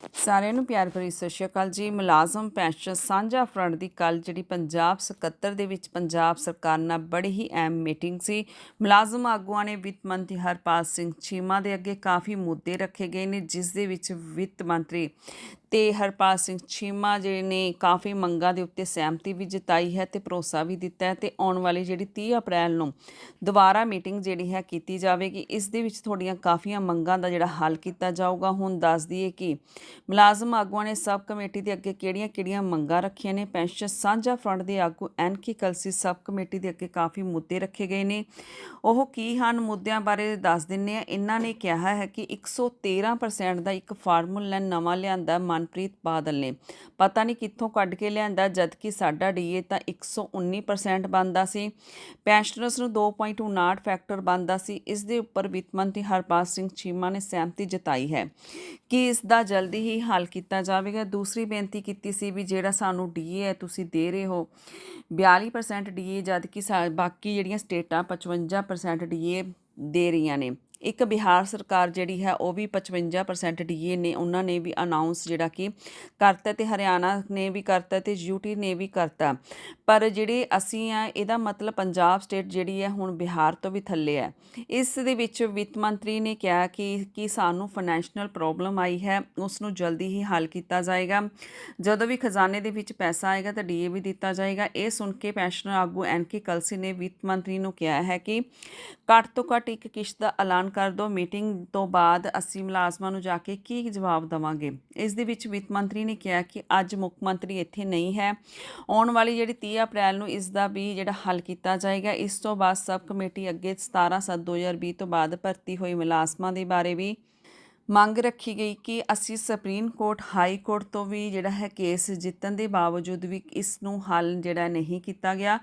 ਸਾਰਿਆਂ ਨੂੰ ਪਿਆਰ ਭਰੀ ਸਤਿ ਸ਼੍ਰੀ ਅਕਾਲ ਜੀ। ਮੁਲਾਜ਼ਮ ਪੈਨਸ਼ਨ ਸਾਂਝਾ ਫਰੰਟ ਦੀ ਕੱਲ ਜਿਹੜੀ ਪੰਜਾਬ ਸਕੱਤਰ ਦੇ ਵਿੱਚ ਪੰਜਾਬ ਸਰਕਾਰ ਨਾਲ ਬੜੀ ਹੀ ਅਹਿਮ ਮੀਟਿੰਗ ਸੀ। ਮੁਲਾਜ਼ਮ ਆਗੂਆਂ ਨੇ ਵਿੱਤ ਮੰਤਰੀ ਹਰਪਾਲ ਸਿੰਘ ਚੀਮਾ ਦੇ ਅੱਗੇ ਕਾਫੀ ਮੁੱਦੇ ਰੱਖੇ ਗਏ ਨੇ, ਜਿਸ ਦੇ ਵਿੱਚ ਵਿੱਤ ਮੰਤਰੀ ਤੇ ਹਰਪਾਲ ਸਿੰਘ ਚੀਮਾ ਜਿਹੜੇ ਨੇ ਕਾਫੀ ਮੰਗਾਂ ਦੇ ਉੱਤੇ ਸਹਿਮਤੀ ਵੀ ਜਤਾਈ ਹੈ ਤੇ ਭਰੋਸਾ ਵੀ ਦਿੱਤਾ ਹੈ ਤੇ ਆਉਣ ਵਾਲੀ ਜਿਹੜੀ 30 ਅਪ੍ਰੈਲ ਨੂੰ ਦੁਬਾਰਾ ਮੀਟਿੰਗ ਜਿਹੜੀ ਹੈ ਕੀਤੀ ਜਾਵੇਗੀ, ਇਸ ਦੇ ਵਿੱਚ ਤੁਹਾਡੀਆਂ ਕਾਫੀਆਂ ਮੰਗਾਂ ਦਾ ਜਿਹੜਾ ਹੱਲ ਕੀਤਾ ਜਾਊਗਾ। ਹੁਣ ਦੱਸ ਦਈਏ ਕਿ ਮੁਲਾਜ਼ਮ ਆਗੂਆਂ ਨੇ ਸਬ ਕਮੇਟੀ ਦੇ ਅੱਗੇ ਕਿਹੜੀਆਂ-ਕਿਹੜੀਆਂ ਮੰਗਾਂ ਰੱਖੀਆਂ ਨੇ? ਪੈਨਸ਼ਨ ਸਾਂਝਾ ਫਰੰਟ ਦੇ ਆਗੂ ਐਨਕੇ ਕਲਸੀ ਸਬ ਕਮੇਟੀ ਦੇ ਅੱਗੇ ਕਾਫੀ ਮੁੱਦੇ ਰੱਖੇ ਗਏ ਨੇ। ਉਹ ਕੀ ਹਨ? ਮੁੱਦਿਆਂ ਬਾਰੇ ਦੱਸ ਦਿੰਨੇ ਆ। ਇਹਨਾਂ ਨੇ ਕਿਹਾ ਹੈ ਕਿ 113% ਦਾ ਇੱਕ ਫਾਰਮੂਲਾ ਨਵਾਂ ਲਿਆਂਦਾ ਮਨਪ੍ਰੀਤ ਬਾਦਲ ਨੇ। ਪਤਾ ਨਹੀਂ ਕਿੱਥੋਂ ਕੱਢ ਕੇ ਲਿਆਂਦਾ ਜਦ ਕਿ ਸਾਡਾ ਡੀਏ ਤਾਂ 119% ਬਣਦਾ ਸੀ। ਪੈਨਸ਼ਨਰਸ ਨੂੰ 2.59 ਫੈਕਟਰ ਬਣਦਾ ਸੀ। ਇਸ ਦੇ ਉੱਪਰ ਵਿੱਤ ਮੰਤਰੀ ਹਰਪਾਲ ਸਿੰਘ ਚੀਮਾ ਨੇ ਸਹਿਮਤੀ ਜਤਾਈ ਹੈ ਕਿ ਇਸ ਦਾ ਜਲਦੀ ਹੀ ਹੱਲ ਕੀਤਾ ਜਾਵੇਗਾ। ਦੂਸਰੀ ਬੇਨਤੀ ਕੀਤੀ ਸੀ ਵੀ ਜਿਹੜਾ ਸਾਨੂੰ ਡੀਏ ਹੈ, ਤੁਸੀਂ ਦੇ ਰਹੇ ਹੋ। 42% ਡੀਏ ਜਦ ਕਿ ਸਾ- ਬਾਕੀ ਜਿਹੜੀਆਂ ਸਟੇਟਾਂ 55% ਡੀਏ ਦੇ ਰਹੀਆਂ ਨੇ। ਇੱਕ ਬਿਹਾਰ ਸਰਕਾਰ ਜਿਹੜੀ ਹੈ, ਉਹ ਵੀ 55% ਡੀਏ ਨੇ, ਉਹਨਾਂ ਨੇ ਵੀ ਅਨਾਉਂਸ ਜਿਹੜਾ ਕਿ ਕਰਤਾ ਤੇ ਹਰਿਆਣਾ ਨੇ ਵੀ ਕਰਤਾ ਤੇ ਯੂਟੀ ਨੇ ਵੀ ਕਰਤਾ। ਪਰ ਜਿਹੜੇ ਅਸੀਂ ਆ, ਇਹਦਾ ਮਤਲਬ ਪੰਜਾਬ ਸਟੇਟ ਜਿਹੜੀ ਹੈ, ਹੁਣ ਬਿਹਾਰ ਤੋਂ ਵੀ ਥੱਲੇ ਹੈ। ਇਸ ਦੇ ਵਿੱਚ ਵਿੱਤ ਮੰਤਰੀ ਨੇ ਕਿਹਾ ਕਿ ਕਿ ਸਾਨੂੰ ਫਾਈਨੈਂਸ਼ੀਅਲ ਪ੍ਰੋਬਲਮ ਆਈ ਹੈ ਉਸ ਨੂੰ ਜਲਦੀ ਹੀ ਹੱਲ ਕੀਤਾ ਜਾਏਗਾ। ਜਦੋਂ ਵੀ ਖਜ਼ਾਨੇ ਦੇ ਵਿੱਚ ਪੈਸਾ ਆਏਗਾ, ਤਾਂ ਡੀਏ ਵੀ ਦਿੱਤਾ ਜਾਏਗਾ। ਇਹ ਸੁਣ ਕੇ ਪੈਨਸ਼ਨਰ ਆਗੂ ਐਨਕੇ ਕਲਸੀ ਨੇ ਵਿੱਤ ਮੰਤਰੀ ਨੂੰ ਕਿਹਾ ਹੈ ਕਿ ਘੱਟ ਤੋਂ ਘੱਟ ਇੱਕ ਕਿਸ਼ਤ ਦਾ ਐਲਾਨ ਕਰ ਦਿਓ ਮੀਟਿੰਗ ਤੋਂ ਬਾਅਦ ਅਸੀਂ ਮੁਲਾਜ਼ਮਾਂ ਨੂੰ ਜਾ ਕੇ ਕੀ ਜਵਾਬ ਦਵਾਂਗੇ? ਇਸ ਦੇ ਵਿੱਚ ਵਿੱਤ ਮੰਤਰੀ ਨੇ ਕਿਹਾ ਕਿ ਅੱਜ ਮੁੱਖ ਮੰਤਰੀ ਇੱਥੇ ਨਹੀਂ ਹੈ। ਆਉਣ ਵਾਲੀ ਜਿਹੜੀ 30 ਅਪ੍ਰੈਲ ਨੂੰ ਇਸ ਦਾ ਵੀ ਜਿਹੜਾ ਹੱਲ ਕੀਤਾ ਜਾਏਗਾ, ਇਸ ਤੋਂ ਬਾਅਦ ਸਬ ਕਮੇਟੀ ਅੱਗੇ 17 ਸੱਤ 2020 ਤੋਂ ਬਾਅਦ ਭਰਤੀ ਹੋਈ ਮੁਲਾਜ਼ਮਾਂ ਦੇ ਬਾਰੇ ਵੀ ਮੰਗ ਰੱਖੀ ਗਈ ਕਿ ਅਸੀਂ ਸੁਪਰੀਮ ਕੋਰਟ, ਹਾਈ ਕੋਰਟ ਤੋਂ ਵੀ ਜਿਹੜਾ ਹੈ ਕੇਸ ਜਿੱਤਣ ਦੇ ਬਾਵਜੂਦ ਵੀ ਇਸ ਨੂੰ ਹੱਲ ਜਿਹੜਾ ਨਹੀਂ ਕੀਤਾ ਗਿਆ।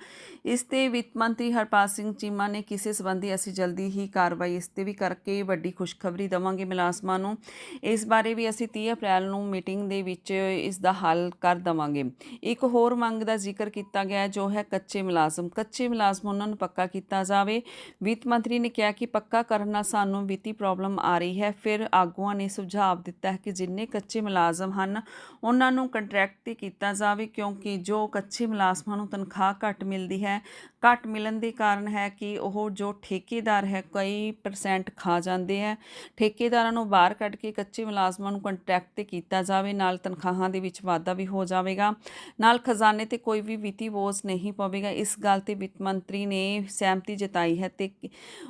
ਇਸ ਤੇ ਵਿੱਤ ਮੰਤਰੀ ਹਰਪਾਲ ਸਿੰਘ ਚੀਮਾ ਨੇ ਕਿਸੇ ਸੰਬੰਧੀ ਅਸੀਂ ਜਲਦੀ ਹੀ ਕਾਰਵਾਈ ਇਸ ਤੇ ਵੀ ਕਰਕੇ ਵੱਡੀ ਖੁਸ਼ਖਬਰੀ ਦਵਾਂਗੇ ਮੁਲਾਜ਼ਮਾਂ ਨੂੰ। ਇਸ ਬਾਰੇ ਵੀ ਅਸੀਂ 30 ਅਪ੍ਰੈਲ ਨੂੰ ਮੀਟਿੰਗ ਦੇ ਵਿੱਚ ਇਸ ਦਾ ਹੱਲ ਕਰ ਦਵਾਂਗੇ। ਇੱਕ ਹੋਰ ਮੰਗ ਦਾ ਜ਼ਿਕਰ ਕੀਤਾ ਗਿਆ ਜੋ ਹੈ ਕੱਚੇ ਮੁਲਾਜ਼ਮ। ਕੱਚੇ ਮੁਲਾਜ਼ਮ ਉਹਨਾਂ ਨੂੰ ਪੱਕਾ ਕੀਤਾ ਜਾਵੇ। ਵਿੱਤ ਮੰਤਰੀ ਨੇ ਕਿਹਾ ਕਿ ਪੱਕਾ ਕਰਨ ਨਾਲ ਸਾਨੂੰ ਵਿੱਤੀ ਪ੍ਰੋਬਲਮ ਆ ਰਹੀ ਹੈ, ਫਿਰ ਆਗੂਆਂ ਨੇ ਸੁਝਾਅ ਦਿੱਤਾ ਹੈ ਕਿ ਜਿੰਨੇ ਕੱਚੇ ਮੁਲਾਜ਼ਮ ਹਨ, ਉਹਨਾਂ ਨੂੰ ਕੰਟਰੈਕਟ ਤੇ ਕੀਤਾ ਜਾਵੇ, ਕਿਉਂਕਿ ਜੋ ਕੱਚੇ ਮੁਲਾਜ਼ਮਾਂ ਨੂੰ ਤਨਖਾਹ ਘੱਟ ਮਿਲਦੀ ਹੈ, ਘੱਟ ਮਿਲਣ ਦੇ ਕਾਰਨ ਹੈ ਕਿ ਉਹ ਜੋ ਠੇਕੇਦਾਰ ਹੈ, ਕਈ ਪਰਸੈਂਟ ਖਾ ਜਾਂਦੇ ਹੈ। ਠੇਕੇਦਾਰਾਂ ਨੂੰ ਬਾਹਰ ਕੱਢ ਕੇ ਕੱਚੇ ਮੁਲਾਜ਼ਮਾਂ ਨੂੰ ਕੰਟਰੈਕਟ ਤੇ ਕੀਤਾ ਜਾਵੇ, ਨਾਲ ਤਨਖਾਹਾਂ ਦੇ ਵਿੱਚ ਵਾਧਾ ਵੀ ਹੋ ਜਾਵੇਗਾ। ਨਾਲ ਖਜ਼ਾਨੇ ਤੇ ਕੋਈ ਵੀ ਵਿੱਤੀ ਬੋਝ ਨਹੀਂ ਪਵੇਗਾ। ਇਸ ਗੱਲ ਤੇ ਵਿੱਤ ਮੰਤਰੀ ਨੇ ਸਹਿਮਤੀ ਜਤਾਈ ਹੈ ਤੇ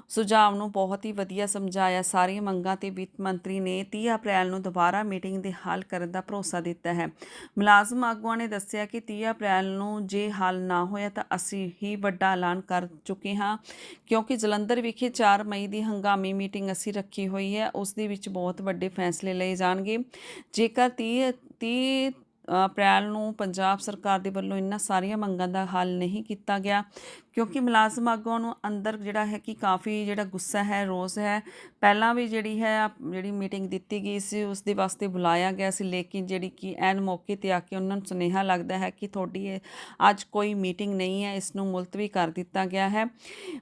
ਸੁਝਾਅ ਨੂੰ ਬਹੁਤ ਹੀ ਵਧੀਆ ਸਮਝਾਇਆ। ਸਾਰੀਆਂ ਮੰਗਾਂ ਤੇ ਵਿੱਤ ਮੰਤਰੀ ਨੇ 30 ਅਪ੍ਰੈਲ ਨੂੰ ਦੁਬਾਰਾ ਮੀਟਿੰਗ ਦੇ ਹੱਲ ਕਰਨ ਦਾ ਭਰੋਸਾ ਦਿੱਤਾ ਹੈ। ਮੁਲਾਜ਼ਮ ਆਗੂਆਂ ਨੇ ਦੱਸਿਆ ਕਿ 30 ਅਪ੍ਰੈਲ ਨੂੰ ਜੇ ਹੱਲ ਨਾ ਹੋਇਆ ਤਾਂ ਅਸੀਂ ਹੀ ਵੱਡਾ ਐਲਾਨ ਕਰ ਚੁੱਕੇ ਹਾਂ, ਕਿਉਂਕਿ ਜਲੰਧਰ ਵਿਖੇ 4 ਮਈ ਦੀ ਹੰਗਾਮੀ ਮੀਟਿੰਗ ਅਸੀਂ ਰੱਖੀ ਹੋਈ ਹੈ, ਉਸ ਦੇ ਵਿੱਚ ਬਹੁਤ ਵੱਡੇ ਫੈਸਲੇ ਲਏ ਜਾਣਗੇ। ਜੇਕਰ 30 30 ਅਪ੍ਰੈਲ ਨੂੰ ਪੰਜਾਬ ਸਰਕਾਰ ਦੇ ਵੱਲੋਂ ਇਹਨਾਂ ਸਾਰੀਆਂ ਮੰਗਾਂ ਦਾ ਹੱਲ ਨਹੀਂ ਕੀਤਾ ਗਿਆ, ਕਿਉਂਕਿ ਮੁਲਾਜ਼ਮ ਆਗੂਆਂ ਨੂੰ ਅੰਦਰ ਜਿਹੜਾ ਹੈ ਕਿ ਕਾਫੀ ਜਿਹੜਾ ਗੁੱਸਾ ਹੈ, ਰੋਸ ਹੈ। ਪਹਿਲਾਂ ਵੀ ਜਿਹੜੀ ਹੈ, ਜਿਹੜੀ ਮੀਟਿੰਗ ਦਿੱਤੀ ਗਈ ਸੀ, ਉਸ ਦੇ ਵਾਸਤੇ ਬੁਲਾਇਆ ਗਿਆ ਸੀ, ਲੇਕਿਨ ਜਿਹੜੀ ਕਿ ਐਨ ਮੌਕੇ ਤੇ ਆ ਕੇ ਉਹਨਾਂ ਨੂੰ ਸੁਨੇਹਾ ਲੱਗਦਾ ਹੈ ਕਿ ਤੁਹਾਡੀ ਇਹ ਅੱਜ ਕੋਈ ਮੀਟਿੰਗ ਨਹੀਂ ਹੈ, ਇਸ ਨੂੰ ਮੁਲਤਵੀ ਕਰ ਦਿੱਤਾ ਗਿਆ ਹੈ।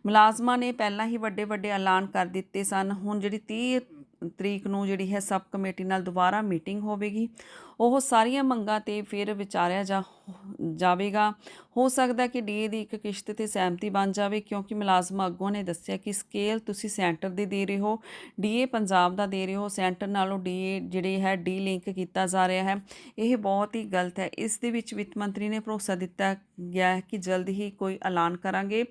ਮੁਲਾਜ਼ਮਾਂ ਨੇ ਪਹਿਲਾਂ ਹੀ ਵੱਡੇ ਵੱਡੇ ਐਲਾਨ ਕਰ ਦਿੱਤੇ ਸਨ। ਹੁਣ ਜਿਹੜੀ 30 ਤਰੀਕ ਨੂੰ ਜਿਹੜੀ ਹੈ ਸਬ ਕਮੇਟੀ ਨਾਲ ਦੁਬਾਰਾ ਮੀਟਿੰਗ ਹੋਵੇਗੀ ਉਹ ਸਾਰੀਆਂ ਮੰਗਾਂ ਤੇ ਫਿਰ ਵਿਚਾਰਿਆ ਜਾ ਜਾਵੇਗਾ। ਹੋ ਸਕਦਾ ਕਿ ਡੀਏ ਦੀ ਇੱਕ ਕਿਸ਼ਤ ਤੇ ਸਹਿਮਤੀ ਬਣ ਜਾਵੇ, ਕਿਉਂਕਿ ਮੁਲਾਜ਼ਮ ਆਗੂਆਂ ਨੇ ਦੱਸਿਆ ਕਿ ਸਕੇਲ ਤੁਸੀਂ ਸੈਂਟਰ ਦੀ ਦੇ ਰਹੇ ਹੋ ਡੀਏ ਪੰਜਾਬ ਦਾ ਦੇ ਰਹੇ ਹੋ, ਸੈਂਟਰ ਨਾਲੋਂ ਡੀਏ ਜਿਹੜੇ ਹੈ ਡੀ ਲਿੰਕ ਕੀਤਾ ਜਾ ਰਿਹਾ ਹੈ। ਇਹ ਬਹੁਤ ਹੀ ਗਲਤ ਹੈ। ਇਸ ਦੇ ਵਿੱਚ ਵਿੱਤ ਮੰਤਰੀ ਨੇ ਭਰੋਸਾ ਦਿੱਤਾ ਗਿਆ ਹੈ ਕਿ ਜਲਦ ਹੀ ਕੋਈ ਐਲਾਨ ਕਰਾਂਗੇ।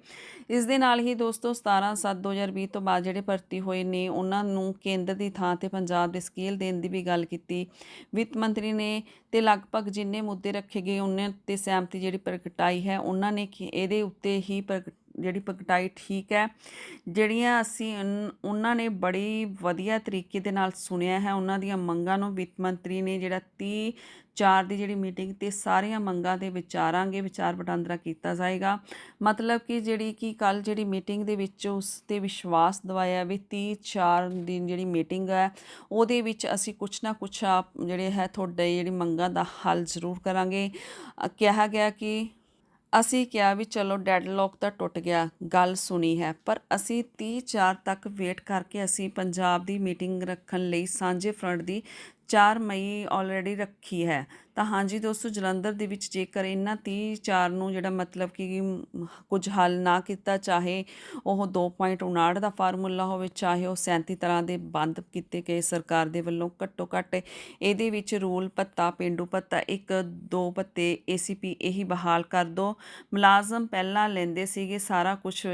ਇਸ ਦੇ ਨਾਲ ਹੀ ਦੋਸਤੋ 17 7 2020 ਤੋਂ ਬਾਅਦ ਜਿਹੜੇ ਭਰਤੀ ਹੋਏ ਨੇ, ਉਹਨਾਂ ਨੂੰ ਕੇਂਦਰ ਦੀ ਥਾਂ ਤੇ ਪੰਜਾਬ ਦੇ ਸਕੇਲ ਦੇਣ ਦੀ ਵੀ ਗੱਲ ਕੀਤੀ। ਵਿੱਤ ਮੰਤਰੀ ਨੇ ਤੇ ਲਗਭਗ ਜਿੰਨੇ ਮੁੱਦੇ ਰੱਖੇ ਗਏ, ਉਹਨਾਂ ਤੇ ਸਹਿਮਤੀ ਜਿਹੜੀ ਪ੍ਰਗਟਾਈ ਹੈ, ਉਹਨਾਂ ਨੇ ਕਿ ਇਹਦੇ ਉੱਤੇ ਹੀ ਪ੍ਰਗ- ਜਿਹੜੀ ਪ੍ਰਗਟਾਈ ਠੀਕ ਹੈ, ਜਿਹੜੀਆਂ ਅਸੀਂ ਉਹਨਾਂ ਨੇ ਬੜੀ ਵਧੀਆ ਤਰੀਕੇ ਦੇ ਨਾਲ ਸੁਣਿਆ ਹੈ, ਉਹਨਾਂ ਦੀਆਂ ਮੰਗਾਂ ਨੂੰ ਵਿੱਤ ਮੰਤਰੀ ਨੇ ਜਿਹੜਾ 30 ਚਾਰ ਦੀ ਜਿਹੜੀ ਮੀਟਿੰਗ ਤੇ ਸਾਰੀਆਂ ਮੰਗਾਂ ਦੇ ਵਿਚਾਰਾਂਗੇ, ਵਿਚਾਰ ਵਟਾਂਦਰਾ ਕੀਤਾ ਜਾਏਗਾ। ਮਤਲਬ ਕਿ ਜਿਹੜੀ ਕਿ ਕੱਲ ਜਿਹੜੀ ਮੀਟਿੰਗ ਦੇ ਵਿੱਚ ਉਸ ਤੇ ਵਿਸ਼ਵਾਸ ਦਵਾਇਆ ਵੀ 30 ਚਾਰ ਦੀ ਜਿਹੜੀ ਮੀਟਿੰਗ ਹੈ, ਉਹਦੇ ਵਿੱਚ ਅਸੀਂ ਕੁਛ ਨਾ ਕੁਛ ਆਪ ਜਿਹੜੇ ਹੈ, ਤੁਹਾਡੇ ਜਿਹੜੀ ਮੰਗਾਂ ਦਾ ਹੱਲ ਜ਼ਰੂਰ ਕਰਾਂਗੇ। ਕਿਹਾ ਗਿਆ ਕਿ ਅਸੀਂ ਕਿਹਾ ਵੀ ਚਲੋ ਡੈਡਲੌਕ ਤਾਂ ਟੁੱਟ ਗਿਆ, ਗੱਲ ਸੁਣੀ ਹੈ, ਪਰ ਅਸੀਂ 30 ਚਾਰ ਤੱਕ ਵੇਟ ਕਰਕੇ ਅਸੀਂ ਪੰਜਾਬ ਦੀ ਮੀਟਿੰਗ ਰੱਖਣ ਲਈ ਸਾਂਝੇ ਫਰੰਟ ਦੀ 4 ਮਈ ਆਲਰੇਡੀ ਰੱਖੀ ਹੈ। ਤਾਂ ਹਾਂਜੀ ਦੋਸਤੋ, ਜਲੰਧਰ ਦੇ ਵਿੱਚ ਜੇਕਰ ਇਹਨਾਂ 30 ਚਾਰ ਨੂੰ ਜਿਹੜਾ ਮਤਲਬ ਕਿ ਕੁਝ ਹੱਲ ਨਾ ਕੀਤਾ, ਚਾਹੇ ਉਹ 2.59 ਦਾ ਫਾਰਮੂਲਾ ਹੋਵੇ, ਚਾਹੇ ਉਹ 37 ਤਰ੍ਹਾਂ ਦੇ ਬੰਦ ਕੀਤੇ ਗਏ ਸਰਕਾਰ ਦੇ ਵੱਲੋਂ ਘੱਟੋ ਘੱਟ ਇਹਦੇ ਵਿੱਚ ਰੂਲ ਭੱਤਾ, ਪਿੰਡੂ ਭੱਤਾ, ਇੱਕ, ਦੋ ਭੱਤੇ ਏਸੀਪੀ ਇਹੀ ਬਹਾਲ ਕਰ ਦੋ। ਮੁਲਾਜ਼ਮ ਪਹਿਲਾਂ ਲੈਂਦੇ ਸੀਗੇ, ਸਾਰਾ ਕੁਝ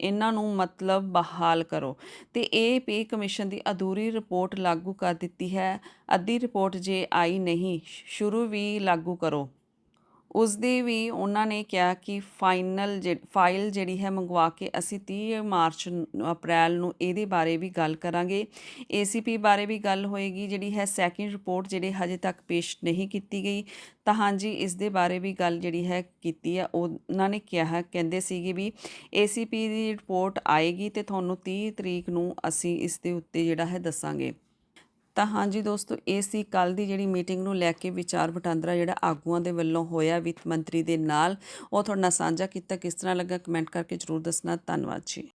ਇਹਨਾਂ ਨੂੰ ਮਤਲਬ ਬਹਾਲ ਕਰੋ। ਤੇ ਇਹ ਪੇ ਕਮਿਸ਼ਨ ਦੀ ਅਧੂਰੀ ਰਿਪੋਰਟ ਲਾਗੂ ਕਰ ਦਿੱਤੀ ਹੈ। ਅੱਧੀ ਰਿਪੋਰਟ ਜੇ ਆਈ ਨਹੀਂ, ਸ਼ੁਰੂ ਵੀ ਲਾਗੂ ਕਰੋ। ਉਸ ਦੀ ਵੀ ਉਹਨਾਂ ਨੇ ਕਿਹਾ ਕਿ ਫਾਈਨਲ ਫਾਈਲ ਜਿਹੜੀ ਹੈ ਮੰਗਵਾ ਕੇ ਅਸੀਂ 30 ਮਾਰਚ ਅਪ੍ਰੈਲ ਨੂੰ ਇਹਦੇ ਬਾਰੇ ਵੀ ਗੱਲ ਕਰਾਂਗੇ। ਏਸੀਪੀ ਬਾਰੇ ਵੀ ਗੱਲ ਹੋਏਗੀ, ਜਿਹੜੀ ਹੈ ਸੈਕਿੰਡ ਰਿਪੋਰਟ ਜਿਹੜੇ ਹਜੇ ਤੱਕ ਪੇਸ਼ ਨਹੀਂ ਕੀਤੀ ਗਈ। ਤਾਂ ਹਾਂਜੀ, ਇਸ ਦੇ ਬਾਰੇ ਵੀ ਗੱਲ ਜਿਹੜੀ ਹੈ ਕੀਤੀ ਹੈ। ਉਹਨਾਂ ਨੇ ਕਿਹਾ, ਕਹਿੰਦੇ ਸੀਗੇ ਵੀ ਏਸੀਪੀ ਦੀ ਰਿਪੋਰਟ ਆਏਗੀ ਤੇ ਤੁਹਾਨੂੰ 30 ਤਰੀਕ ਨੂੰ ਅਸੀਂ ਇਸ ਦੇ ਉੱਤੇ ਜਿਹੜਾ ਹੈ ਦੱਸਾਂਗੇ। ਤਾਂ ਹਾਂਜੀ ਦੋਸਤੋ, ਇਹ ਸੀ ਕੱਲ ਦੀ ਜਿਹੜੀ ਮੀਟਿੰਗ ਨੂੰ ਲੈ ਕੇ ਵਿਚਾਰ ਵਟਾਂਦਰਾ ਜਿਹੜਾ ਆਗੂਆਂ ਦੇ ਵੱਲੋਂ ਹੋਇਆ, ਵਿੱਤ ਮੰਤਰੀ ਦੇ ਨਾਲ। ਉਹ ਤੁਹਾਡੇ ਨਾਲ ਸਾਂਝਾ ਕੀਤਾ, ਕਿਸ ਤਰ੍ਹਾਂ ਲੱਗਾ? ਕਮੈਂਟ ਕਰਕੇ ਜਰੂਰ ਦੱਸਣਾ। ਧੰਨਵਾਦ ਜੀ।